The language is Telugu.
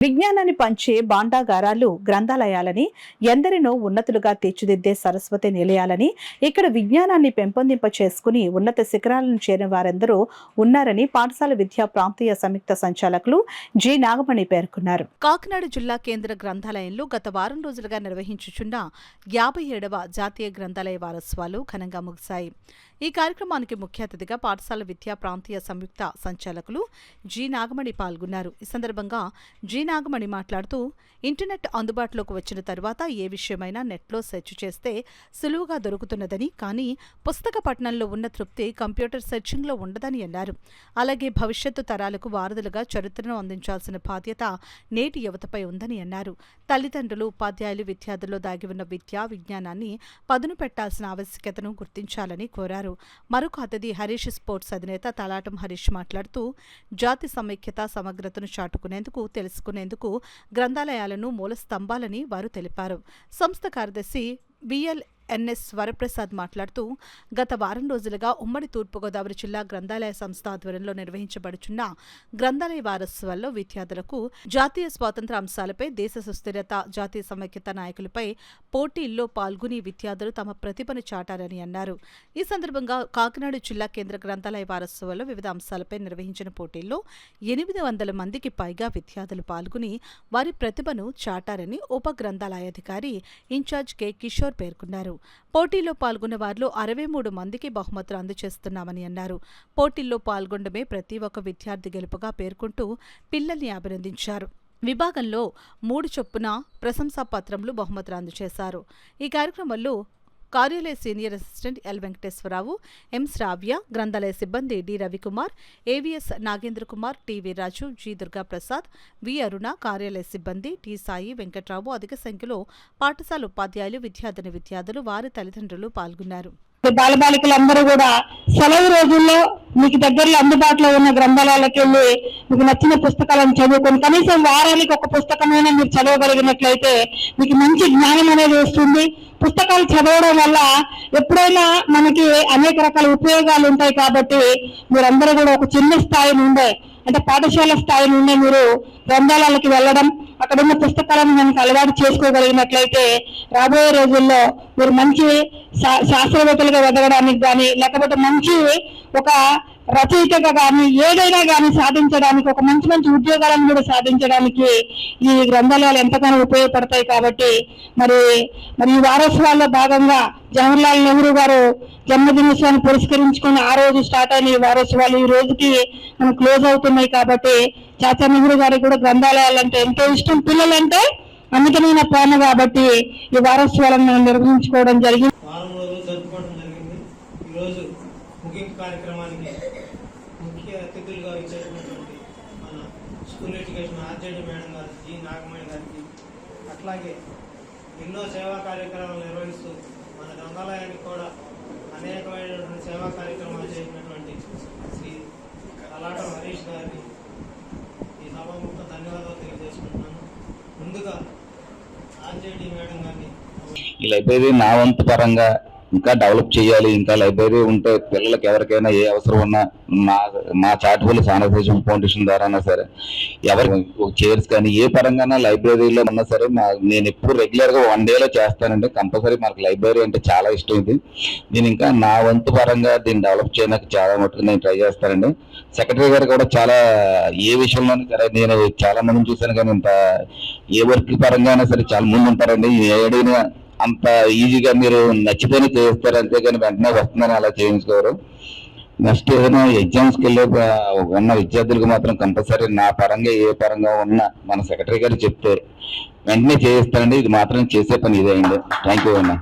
విజ్ఞానాన్ని పంచే బాండాగారాలు గ్రంథాలయాలని ఎందరినో ఉన్నతులుగా తీర్చిదిద్దే సరస్వతి నిలయాలని ఇక్కడ విజ్ఞానాన్ని పెంపొందింప చేసుకుని ఉన్నత శిఖరాలను చేరిన వారెందరూ ఉన్నారని పాఠశాల విద్యా ప్రాంతీయ సంయుక్త సంచాలకులు జి. నాగమణి పేర్కొన్నారు. కాకినాడ జిల్లా కేంద్ర గ్రంథాలయంలో గత వారం రోజులుగా నిర్వహించుచున్న యాభై ఏడవ జాతీయ గ్రంథాలయ వారోత్సవాలు ఘనంగా ముగిశాయి. ఈ కార్యక్రమానికి ముఖ్య అతిథిగా పాఠశాల విద్యా ప్రాంతీయ సంయుక్త సంచాలకులు జి నాగమణి పాల్గొన్నారు. ఈ సందర్భంగా జి నాగమణి మాట్లాడుతూ ఇంటర్నెట్ అందుబాటులోకి వచ్చిన తర్వాత ఏ విషయమైనా నెట్లో సెర్చ్ చేస్తే సులువుగా దొరుకుతున్నదని కానీ పుస్తక పఠనంలో ఉన్న తృప్తి కంప్యూటర్ సెర్చింగ్లో ఉండదని అన్నారు. అలాగే భవిష్యత్తు తరాలకు వారధులుగా చరిత్రను అందించాల్సిన బాధ్యత నేటి యువతపై ఉందని అన్నారు. తల్లిదండ్రులు ఉపాధ్యాయులు విద్యార్థుల్లో దాగి ఉన్న విద్యా విజ్ఞానాన్ని పదును పెట్టాల్సిన ఆవశ్యకతను గుర్తించాలని కోరారు. మరొక అతిథి హరీష్ స్పోర్ట్స్ అధినేత తలాటం హరీష్ మాట్లాడుతూ జాతి సమైక్యత సమగ్రతను చాటుకునేందుకు తెలుసుకునేందుకు గ్రంథాలయాలను మూల స్తంభాలని వారు తెలిపారు. సంస్థ కార్యదర్శి బిఎల్ ఎన్ఎస్ వరప్రసాద్ మాట్లాడుతూ గత వారం రోజులుగా ఉమ్మడి తూర్పుగోదావరి జిల్లా గ్రంథాలయ సంస్థ ఆధ్వర్యంలో నిర్వహించబడుచున్న గ్రంథాలయ వారోత్సవాల్లో విద్యార్థులకు జాతీయ స్వాతంత్ర అంశాలపై దేశ సుస్థిరత జాతీయ సమైక్యత నాయకులపై పోటీల్లో పాల్గొని విద్యార్థులు తమ ప్రతిభను చాటారని అన్నారు. ఈ సందర్భంగా కాకినాడ జిల్లా కేంద్ర గ్రంథాలయ వారోత్సవాల్లో వివిధ అంశాలపై నిర్వహించిన పోటీల్లో ఎనిమిది వందల మందికి పైగా విద్యార్థులు పాల్గొని వారి ప్రతిభను చాటారని ఉప గ్రంథాలయాధికారి ఇన్ఛార్జ్ కె. కిషోర్ పేర్కొన్నారు. పోటీలో పాల్గొన్న వారిలో అరవై మూడు మందికి బహుమతులు అందజేస్తున్నామని అన్నారు. పోటీల్లో పాల్గొనడమే ప్రతి ఒక్క విద్యార్థి గెలుపుగా పేర్కొంటూ పిల్లల్ని అభినందించారు. విభాగంలో మూడు చొప్పున ప్రశంసా పత్రములు బహుమతులు అందజేశారు. ఈ కార్యక్రమంలో కార్యాలయ senior assistant L Venkateswara Rao M Sravya గ్రంథాలయ సిబ్బంది D Ravikumar AVS Nagendra Kumar TV Raju G Durgaprasad V Aruna కార్యాలయ సిబ్బంది టి సాయి వెంకట్రావు అధిక సంఖ్యలో పాఠశాల ఉపాధ్యాయులు విద్యార్థిని విద్యార్థులు వారి తల్లిదండ్రులు పాల్గొన్నారు. బాలబాలికలందరూ కూడా సెలవు రోజుల్లో మీకు దగ్గరలో అందుబాటులో ఉన్న గ్రంథాలయాలకు వెళ్ళి మీకు నచ్చిన పుస్తకాలను చదువుకొని కనీసం వారానికి ఒక పుస్తకమైనా మీరు చదవగలిగినట్లయితే మీకు మంచి జ్ఞానం అనేది వస్తుంది. పుస్తకాలు చదవడం వల్ల ఎప్పుడైనా మనకి అనేక రకాల ఉపయోగాలు ఉంటాయి కాబట్టి మీరందరూ కూడా ఒక చిన్న స్థాయి నుండే అంటే పాఠశాల స్థాయి నుండి మీరు గ్రంథాలయాలకి వెళ్ళడం అక్కడ ఉన్న పుస్తకాలను మనకు అలవాటు చేసుకోగలిగినట్లయితే రాబోయే రోజుల్లో మీరు మంచి శా- శాస్త్రవేత్తలుగా ఎదగడానికి కానీ లేకపోతే మంచి ఒక రచయితగా కానీ ఏదైనా కానీ సాధించడానికి ఒక మంచి మంచి ఉద్యోగాలను కూడా సాధించడానికి ఈ గ్రంథాలయాలు ఎంతగానో ఉపయోగపడతాయి కాబట్టి మరి మరి ఈ వారోత్సవాల్లో భాగంగా జవహర్లాల్ నెహ్రూ గారు జన్మదినోత్సవాన్ని పురస్కరించుకుని ఆ రోజు స్టార్ట్ అయిన ఈ వారోత్సవాలు ఈ రోజుకి మనం క్లోజ్ అవుతున్నాయి కాబట్టి చాచా నెహ్రూ గారికి కూడా గ్రంథాలయాలు అంటే ఎంతో ఇష్టం. పిల్లలంటే అమితమైన ప్రేమ కాబట్టి ఈ వారోత్సవాలను మనం నిర్వహించుకోవడం జరిగింది. ముగింపు కార్యక్రమానికి ముఖ్య అతిథులుగా ఇచ్చేసినటువంటి మన స్కూల్ ఎడ్యుకేషన్ ఆర్జేడి మేడం గారు జి నాగమణి గారికి అట్లాగే ఎన్నో సేవా కార్యక్రమాలు నిర్వహిస్తూ మన గ్రంథాలయానికి కూడా అనేకమైనటువంటి సేవా కార్యక్రమాలు చేసినటువంటి శ్రీ అలాటం హరీష్ గారిని ఈ సభాముఖ ధన్యవాదాలు తెలియజేసుకుంటున్నాను. ముందుగా ఆర్జేడి మేడం గారిని ఈ లైబ్రరీ నా వంతు పరంగా ఇంకా డెవలప్ చేయాలి ఇంకా లైబ్రరీ ఉంటే పిల్లలకి ఎవరికైనా ఏ అవసరం ఉన్నా మా మా చాటుపల్లి శానిటైజేషన్ ఫౌండేషన్ ద్వారా సరే ఎవరి చైర్స్ కానీ ఏ పరంగా లైబ్రరీలో ఉన్నా సరే మా నేను ఎప్పుడు రెగ్యులర్గా వన్ డేలో చేస్తానండి. కంపల్సరీ మనకు లైబ్రరీ అంటే చాలా ఇష్టం ఇది. నేను ఇంకా నా వంతు పరంగా దీన్ని డెవలప్ చేయడానికి చాలా మటుకు నేను ట్రై చేస్తానండి. సెక్రటరీ గారు కూడా చాలా ఏ విషయంలోనూ సరే నేను చాలా మందిని చూశాను కానీ ఇంత ఏ వర్క్ పరంగా అయినా సరే చాలా ముందు ఉంటారండి ఏడైనా అంత ఈజీగా మీరు నచ్చిపోయిన చేస్తారు అంతేగాని వెంటనే వస్తుందని అలా చేయించుకోరు. నెక్స్ట్ ఏదైనా ఎగ్జామ్స్కి వెళ్ళే ఉన్న విద్యార్థులకు మాత్రం కంపల్సరీ నా పరంగా ఏ పరంగా ఉన్న మన సెక్రటరీ గారు చెప్తారు వెంటనే చేయిస్తానండి. ఇది మాత్రం చేసే పని ఇదే అండి. థ్యాంక్ యూ అన్న